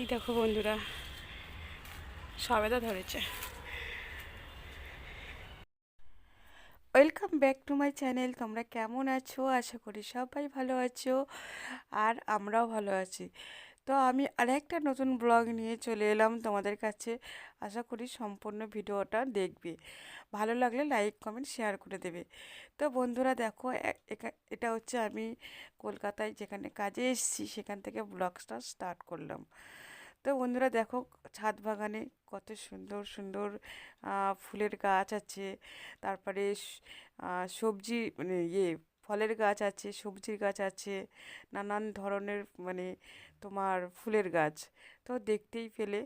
এই দেখো বন্ধুরা, সবেদা ধরেছে। Welcome back to my channel, তোমরা কেমন আছো? আশা করি সবাই ভালো আছো আর আমরাও ভালো আছি। তো আমি আরেকটা নতুন ব্লগ নিয়ে চলে এলাম তোমাদের কাছে। আশা করি সম্পূর্ণ ভিডিওটা দেখবে। ভালো লাগলে লাইক, কমেন্ট, শেয়ার করে দেবে। তো বন্ধুরা দেখো এটা হচ্ছে আমি কলকাতায় যেখানে কাজে এসেছি, সেখান থেকে ব্লগটা স্টার্ট করলাম। তো বন্ধুরা দেখো ছাদ বাগানে কত সুন্দর সুন্দর ফুলের গাছ আছে। তারপরে সবজি মানে ইয়ে ফলের গাছ আছে, সবজির গাছ আছে, নানান ধরনের মানে তোমার ফুলের গাছ। তো দেখতেই পেলে।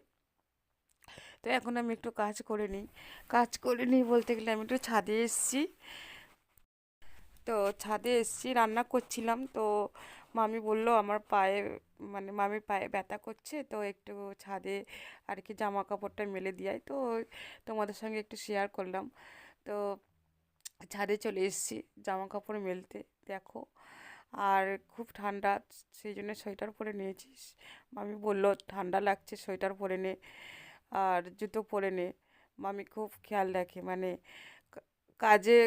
তো এখন আমি একটু কাজ করে নিই। কাজ করে নিই বলতে গেলে আমি একটু ছাদে এসেছি। তো ছাদে এসেছি, রান্না করছিলাম। তো মামি বলল আমার পায়ে মানে মামির পায়ে ব্যথা করছে, তো একটু ছাদে আর কি জামা কাপড়টা মেলে দিয়াই, তো তোমাদের সঙ্গে একটু শেয়ার করলাম। তো ছাদে চলে এসেছি জামা কাপড় মেলতে, দেখো। আর খুব ঠান্ডা, সেই জন্য সোয়েটার পরে নিয়েছি। মামি বলল, ঠান্ডা লাগছে, সোয়েটার পরে নে আর জুতো পরে নে। মামি খুব খেয়াল রাখে মানে কাজে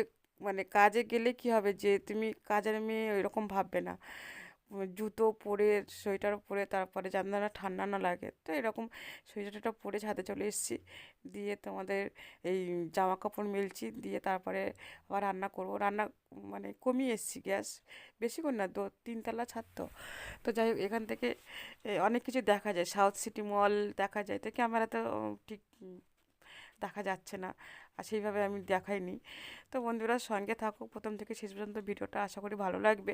মানে কাজে গেলে কি হবে যে, তুমি কাজের মেয়ে এরকম ভাববে না। জুতো পরে, সোয়েটার পরে, তারপরে না ঠান্ডা না লাগে। তো এরকম সোয়েটারটা পরে ছাদে চলে এসেছি। দিয়ে তোমাদের এই জামা কাপড় মেলছি। দিয়ে তারপরে আবার রান্না করব। রান্না মানে কমিয়ে এসেছি গ্যাস। বেশিক্ষণ না, দু, তিনতলা ছাদ তো। তো যাই হোক, এখান থেকে অনেক কিছু দেখা যায়। সাউথ সিটি মল দেখা যায়। তো ক্যামেরা তো ঠিক দেখা যাচ্ছে না। আর সেইভাবে আমি দেখাইনি। তো বন্ধুরা সঙ্গে থাকো। প্রথম থেকে শেষ পর্যন্ত ভিডিওটা আশা করি ভালো লাগবে।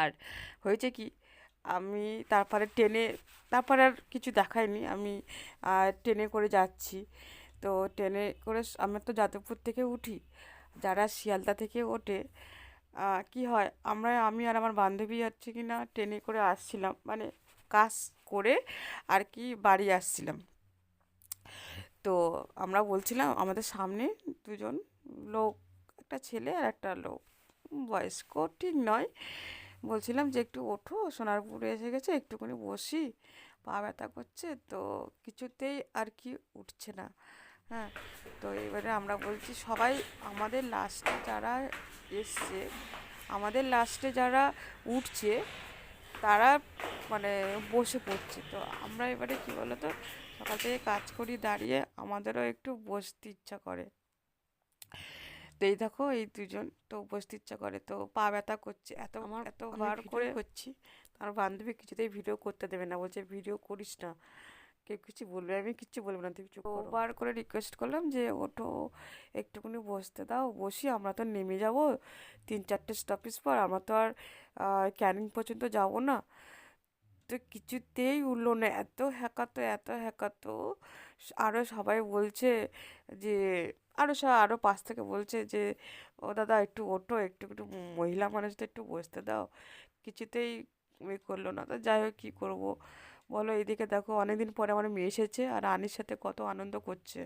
আর হয়েছে কি, আমি তারপরে ট্রেনে, তারপরে আর কিছু দেখায়নি আমি ট্রেনে করে যাচ্ছি। তো ট্রেনে করে আমরা তো যাদবপুর থেকে উঠি, যারা শিয়ালদা থেকে ওঠে কি হয়, আমরা, আমি আর আমার বান্ধবী হচ্ছে কি না, ট্রেনে করে আসছিলাম। মানে কাজ করে আর কি বাড়ি আসছিলাম। তো আমরা বলছিলাম, আমাদের সামনে দুজন লোক, একটা ছেলে আর একটা লোক, বয়স্ক, ঠিক নয়। বলছিলাম যে একটু ওঠো, সোনারপুরে এসে গেছে, একটুখানি বসি, পা ব্যথা করছে, তো কিছুতেই আর কি উঠছে না। হ্যাঁ তো এবারে আমরা বলছি সবাই আমাদের লাস্টে যারা এসছে, আমাদের লাস্টে যারা উঠছে, তারা মানে বসে পড়ছে। তো আমরা এবারে কি বলো তো সকাল থেকে কাজ করি, দাঁড়িয়ে আমাদেরও একটু বসতে ইচ্ছা করে। এই দেখো এই দুজন তো বসতে ইচ্ছা করে তো পা ব্যথা করছে। এত আমার এত বার করে হচ্ছি আমার বান্ধবী কিছুতেই ভিডিও করতে দেবে না। বলছে ভিডিও করিস না। কেউ কিছু বলবে? আমি কিচ্ছু বলব না তুমি চুপ বার করে রিকোয়েস্ট করলাম যে ওটো একটুখানি বসতে দাও। বসি আমরা তো নেমে যাব। তিন চারটে স্টপেজ পর আমরা তো আর ক্যানিং পর্যন্ত যাব না। তো কিছুতেই উঠল না। এত হ্যাকাতো এত হ্যাকাতো। আরও সবাই বলছে যে আরও সব আরও পাশ থেকে বলছে যে, ও দাদা, একটু ওঠো, একটু একটু মহিলা মানুষদের একটু বসতে দাও। কিছুতেই এ করল না। তো যাই হোক, কী করব? বলো, এদিকে দেখো, অনেকদিন পরে আমার মেয়ে এসেছে আর আনির সাথে কত আনন্দ করছে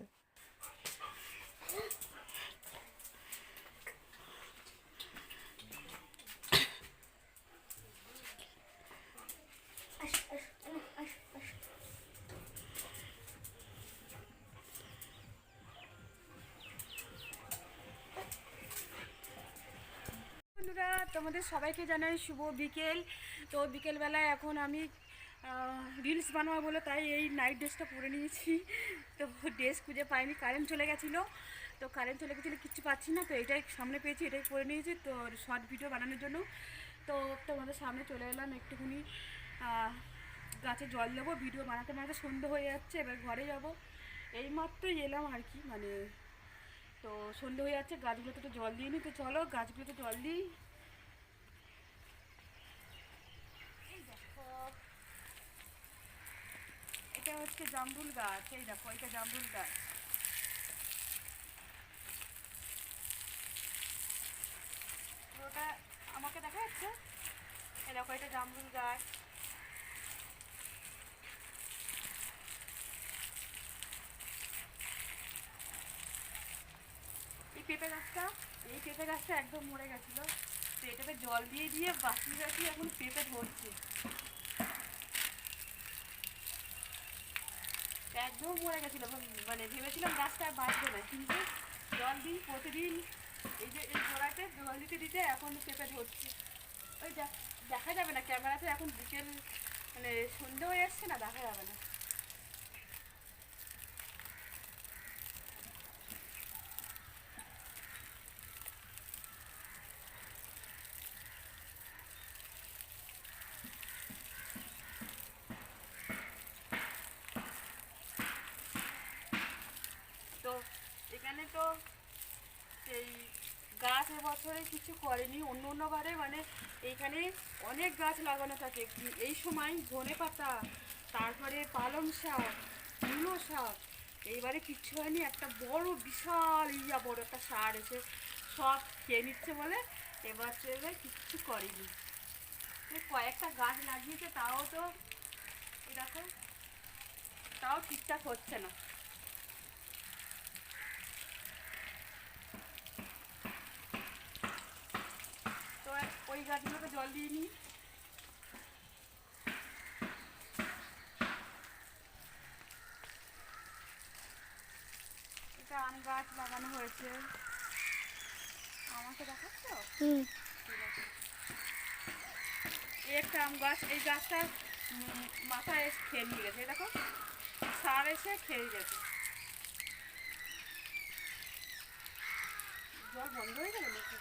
বন্ধুরা তোমাদের সবাইকে জানাই শুভ বিকেল। তো বিকেলবেলায় এখন আমি রিলস বানাবো বলে তাই এই নাইট ড্রেসটা পরে নিয়েছি। তো ড্রেস খুঁজে পাইনি কারেন্ট চলে গেছিল। তো কারেন্ট চলে গেছিল কিচ্ছু পাচ্ছি না, তো এটাই সামনে পেয়েছি, এটাই পরে নিয়েছি। তো শর্ট ভিডিও বানানোর জন্য। তো তোমাদের সামনে চলে এলাম একটুখানি গাছে জল দেবো ভিডিও বানাতে বানাতে সন্ধে হয়ে যাচ্ছে, এবার ঘরে যাব। এই মাত্রই এলাম আর কি মানে তো সন্ধে হয়ে যাচ্ছে, গাছগুলোতে তো জল দিইনি। তো চলো গাছগুলোতে জল দিই এই দেখো এটা হচ্ছে জামরুল গাছ, এই দেখো, এটা জামরুল গাছ। ওটা আমাকে দেখা যাচ্ছে? এই দেখো, এটা জামরুল গাছ। এই পেঁপে গাছটা, এই পেঁপে গাছটা একদম মরে গেছিল। তো এটাতে জল দিয়ে দিয়ে বাঁচিয়ে বাঁচিয়ে এখন পেঁপে ধরছে। একদম মরে গেছিল মানে ভেবেছিলাম গাছটা আর বাঁচবে না, কিন্তু জল দিই প্রতিদিন এই যে এই গোড়াতে জল দিতে দিতে এখন পেঁপে ধরছে। ওই দেখা যাবে না, ক্যামেরাতে এখন বিকেল মানে সন্ধে হয়ে এসছে না, দেখা যাবে না তো এখানে তো সেই গাছ এবছরে কিছু করেনি, অন্য অন্য বারে মানে এইখানে অনেক গাছ লাগানো থাকে। এই সময় ধনে পাতা, তারপরে পালং শাক, মূলো শাক, এইবারে কিচ্ছু হয়নি, একটা বড় বিশাল ইয়া বড় একটা সার এসে সব খেয়ে নিচ্ছে বলে এবার এবার কিচ্ছু করেনি। কয়েকটা গাছ লাগিয়েছে, তাও তো দেখো তাও ঠিকঠাক হচ্ছে না। ওই গাছগুলোকে জল দিয়ে নিই। এটা আম গাছ লাগানো হয়েছে। আমাকে দেখাচ্ছ? এই একটা আম গাছ এই গাছটা মাথায় এসে খেয়ে নিয়ে গেছে। দেখো সার এসে খেয়ে গেছে। জল বন্ধ হয়ে গেল নাকি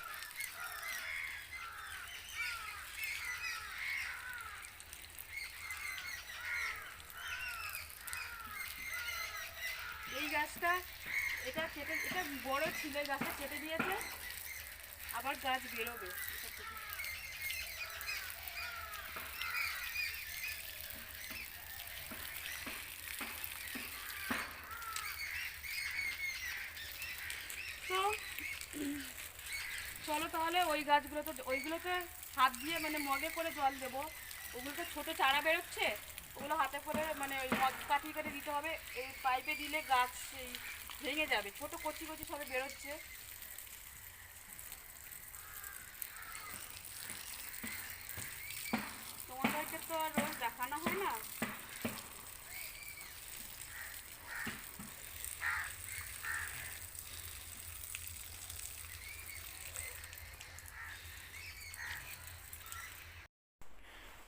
এই গাছটা, এটা কেটে, এটা বড় ছিল গাছটা কেটে দিয়েছে, আবার গাছ বেরোবে। তো, চলো তাহলে ওই গাছগুলোতে, ওইগুলোতে হাত দিয়ে মানে মগে করে জল দেবো। ওগুলোতে ছোট চারা বেরোচ্ছে? ওগুলো হাতে করে মানে ওই মগ কাটিয়ে কেটে দিতে হবে। এই পাইপে দিলে গাছ সেই ভেঙে যাবে। ছোট কচি কচি সবে বেরোচ্ছে। তোমাদেরকে তো আর রোজ দেখানো হয় না।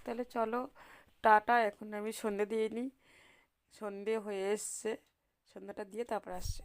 তাহলে চলো টাটা এখন আমি সন্ধে দিয়ে নিই। সন্ধে হয়ে এসছে। সন্ধ্যাটা দিয়ে তারপর আসছে।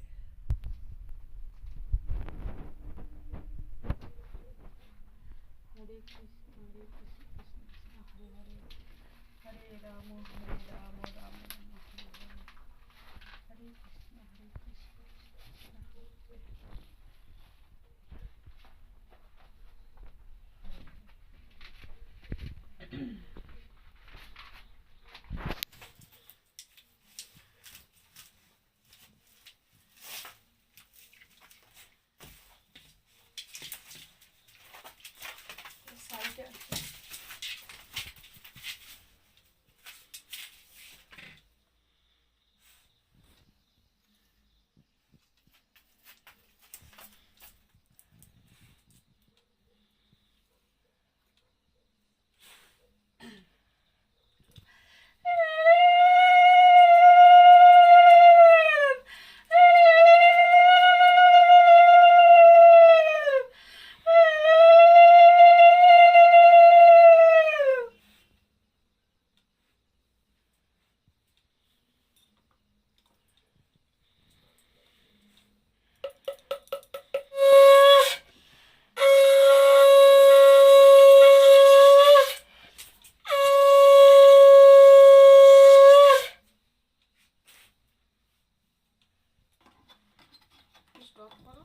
স্টপ করো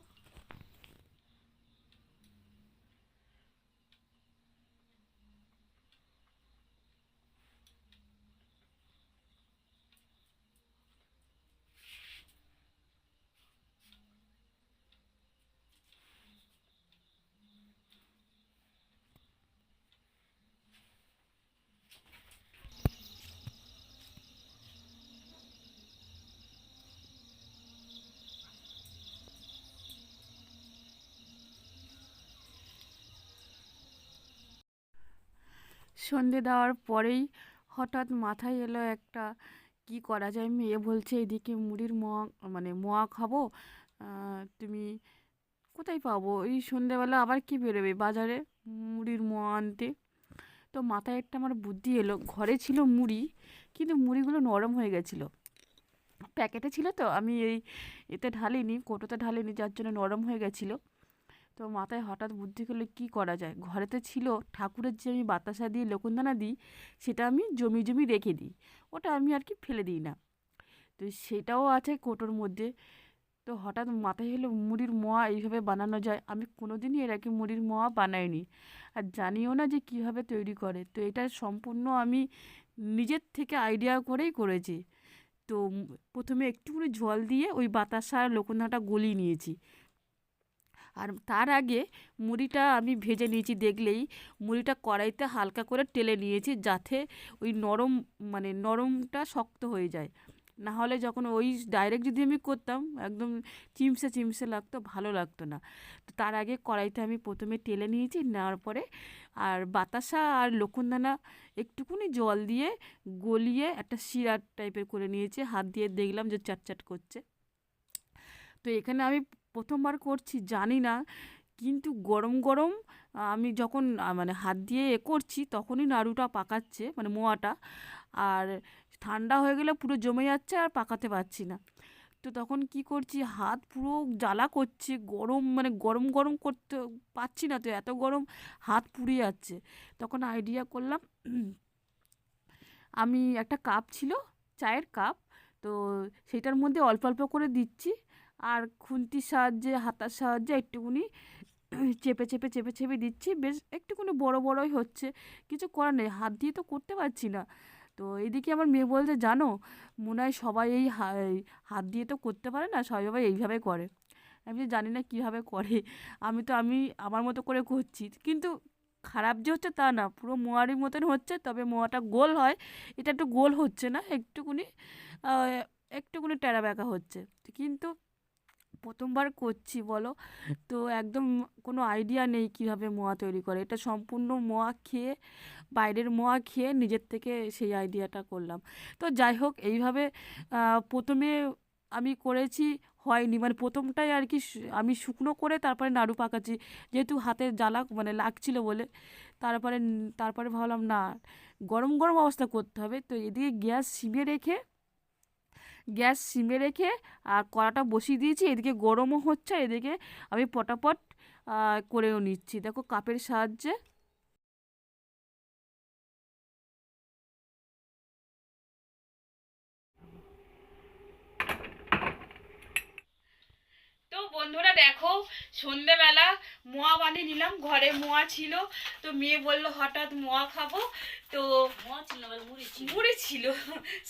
সন্ধে দেওয়ার পরেই হঠাৎ মাথায় এলো একটা, কি করা যায়? মেয়ে বলছে এদিকে মুড়ির মোয়া মানে মোয়া খাব তুমি কোথায় পাবো? এই সন্ধেবেলা আবার কি বেরোবে বাজারে মুড়ির মোয়া আনতে? তো মাথায় একটা আমার বুদ্ধি এলো, ঘরে ছিল মুড়ি, কিন্তু মুড়িগুলো নরম হয়ে গেছিল। প্যাকেটে ছিল তো, আমি এই এতে ঢালিনি, কোটোতে ঢালিনি, যার জন্য নরম হয়ে গেছিল। তো মাথায় হঠাৎ বুদ্ধি করলে, কী করা যায়? ঘরেতে ছিল, ঠাকুরের যে আমি বাতাসা দিয়ে লকুনদানা দিই, সেটা আমি জমি জমি রেখে দিই। ওটা আমি আর কি ফেলে দিই না। তো সেটাও আছে কোটোর মধ্যে। তো হঠাৎ মাথায় হলো, মুড়ির মোয়া এইভাবে বানানো যায়? আমি কোনো দিনই এর আগে মুড়ির মোয়া বানাইনি। আর জানিও না যে কীভাবে তৈরি করে। তো এটা সম্পূর্ণ আমি নিজের থেকে আইডিয়া করেই করেছি। তো প্রথমে একটুখানি জল দিয়ে ওই বাতাসা আর গলিয়ে নিয়েছি। আর তার আগে মুড়িটা আমি ভেজে নিয়েছি দেখলেই। মুড়িটা কড়াইতে হালকা করে টেলে নিয়েছি যাতে ওই নরম মানে নরমটা শক্ত হয়ে যায়। না হলে যখন ওই ডাইরেক্ট যদি আমি করতাম, একদম চিমসে চিমসে লাগতো, ভালো লাগতো না। তো তার আগে কড়াইতে আমি প্রথমে টেলে নিয়েছি, নেওয়ার পরে আর বাতাসা আর লকুনদানা একটুকুনি জল দিয়ে গলিয়ে একটা শিরা টাইপের করে নিয়েছি। হাত দিয়ে দেখলাম যে চ্যাটচ্যাট করছে। তো এখানে আমি প্রথমবার করছি, জানি না। কিন্তু গরম গরম, আমি যখন মানে হাত দিয়ে এ করছি, তখনই নাড়ুটা পাকাচ্ছে মানে মোয়াটা। আর ঠান্ডা হয়ে গেলে পুরো জমে যাচ্ছে আর পাকাতে পারছি না। তো তখন কি করছি, হাত পুরো জ্বালা করছে, গরম মানে গরম গরম করতে পারছি না তো, এত গরম হাত পুড়ে যাচ্ছে। তখন আইডিয়া করলাম, আমি একটা কাপ ছিল, চায়ের কাপ তো সেটার মধ্যে অল্প অল্প করে দিচ্ছি। আর খুন্তির সাহায্যে, হাতার সাহায্যে একটুকুনি চেপে চেপে চেপে চেপে দিচ্ছি। বেশ একটুকুনি বড়, বড়ই হচ্ছে। কিছু করার নেই। হাত দিয়ে তো করতে পারছি না। তো এদিকে আমার মেয়ে বলছে, জানো, মনে হয় সবাই এই হাত দিয়ে তো করতে পারে না, সবাই এইভাবে করে। আমি জানি না কীভাবে করে। আমি তো, আমি আমার মতো করে করছি। কিন্তু খারাপ যে হচ্ছে তা না। পুরো মোয়ারির মতন হচ্ছে, তবে মোয়াটা গোল হয়। এটা একটু গোল হচ্ছে না, একটুকুনি একটুকুনি টেরা বেঁকা হচ্ছে। কিন্তু প্রথমবার করছি, বলো? তো একদম কোনো আইডিয়া নেই কীভাবে মোয়া তৈরি করে। এটা সম্পূর্ণ মোয়া খেয়ে, বাইরের মোয়া খেয়ে নিজের থেকে সেই আইডিয়াটা করলাম। তো যাই হোক, এইভাবে প্রথমে আমি করেছি, হয়নি। মানে প্রথমটাই আর কি আমি শুকনো করে তারপরে নাড়ু পাকাচ্ছি। যেহেতু হাতে জ্বালা মানে লাগছিল বলে, তারপরে তারপরে ভাবলাম, না, গরম গরম অবস্থা করতে হবে। তো এদিকে গ্যাস সিমে রেখে গ্যাস সিমে রেখে, আর কড়াটা বসিয়ে দিয়েছি। এদিকে গরমও হচ্ছে, এদিকে আমি পটাপট করেও নিচ্ছি। দেখো কাপের সাহায্যে তো বন্ধুরা দেখো সন্ধেবেলা মোয়া বানিয়ে নিলাম ঘরে মোয়া ছিল তো মেয়ে বলল হঠাৎ মোয়া খাব। তো মুড়ি ছিল।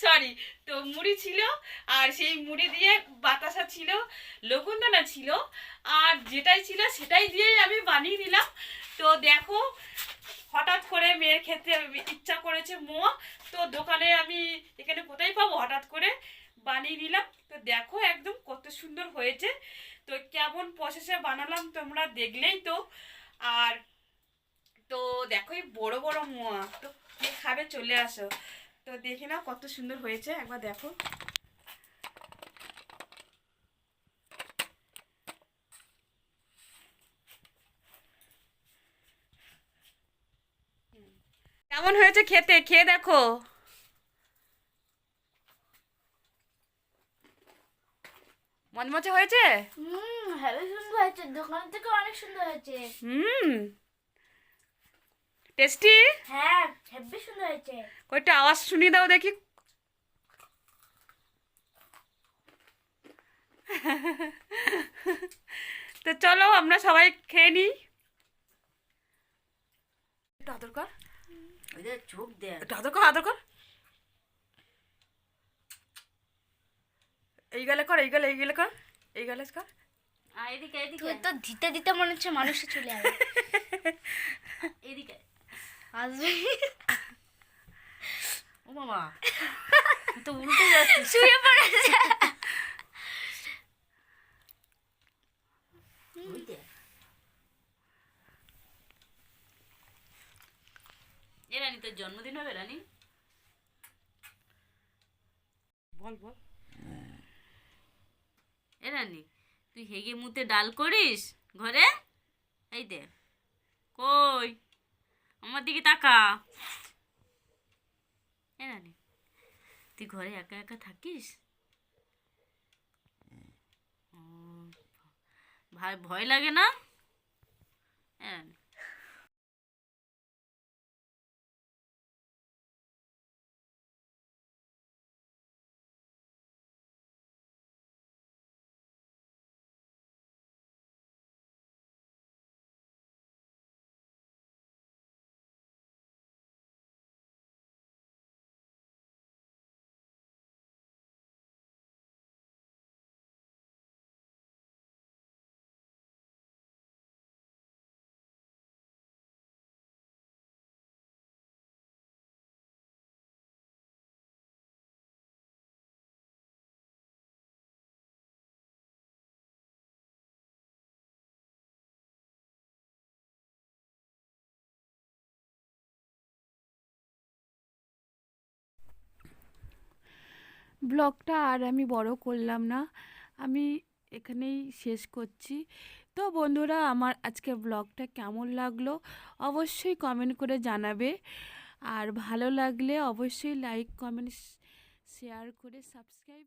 সরি তো মুড়ি ছিল আর সেই মুড়ি দিয়ে বাতাসা ছিল লকুনদানা ছিল আর যেটাই ছিল সেটাই দিয়েই আমি বানিয়ে নিলাম তো দেখো হঠাৎ করে মেয়ের খেতে ইচ্ছা করেছে মোয়া তো দোকানে আমি এখানে কোথায় পাবো? হঠাৎ করে বানিয়ে নিলাম। তো দেখো একদম কত সুন্দর হয়েছে। তো কেমন প্রসেসে বানালাম তোমরা দেখলেই তো। আর তো দেখো এই বড় বড় মোয়া। তো কে খাবে চলে আসো। তো দেখে নাও কত সুন্দর হয়েছে। একবার দেখো। কেমন হয়েছে খেতে? খেয়ে দেখো। মজমচে হয়েছে? হুম হেবি সুন্দর হয়েছে দোকান থেকে অনেক সুন্দর হয়েছে। হুম টেস্টি? হ্যাঁ হেবি সুন্দর হয়েছে। কয়টা আওয়াজ শুনিয়ে দাও দেখি। তো চলো আমরা সবাই খেয়ে নিই। একটু আদর কর। চোখ দেয়। একটু আদর কর আদর কর। এই গালে কর এই গালে এই গালে কর। এই গালে কর এদিকে। এদিকে তো দিতে দিতে মনে হচ্ছে মানুষটা চলে আসবে এদিকে। আসবে। ও মামা তো উল্টে যাচ্ছে। শুয়ে পড়েছে বুঝতে এ রানী তোর জন্মদিন হবে রানী? বল বল। এ রানী তুই হেগে মুতে ডাল করিস ঘরে? এই দে। কই? আমার দিকে তাকা। এরানি রানী তুই ঘরে একা একা থাকিস? ভয় লাগে না? এ ব্লগটা আর আমি বড় করলাম না। আমি এখানেই শেষ করছি। তো বন্ধুরা, আমার আজকে ব্লগটা কেমন লাগল অবশ্যই কমেন্ট করে জানাবে। আর ভালো লাগলে অবশ্যই লাইক কমেন্ট শেয়ার করে সাবস্ক্রাইব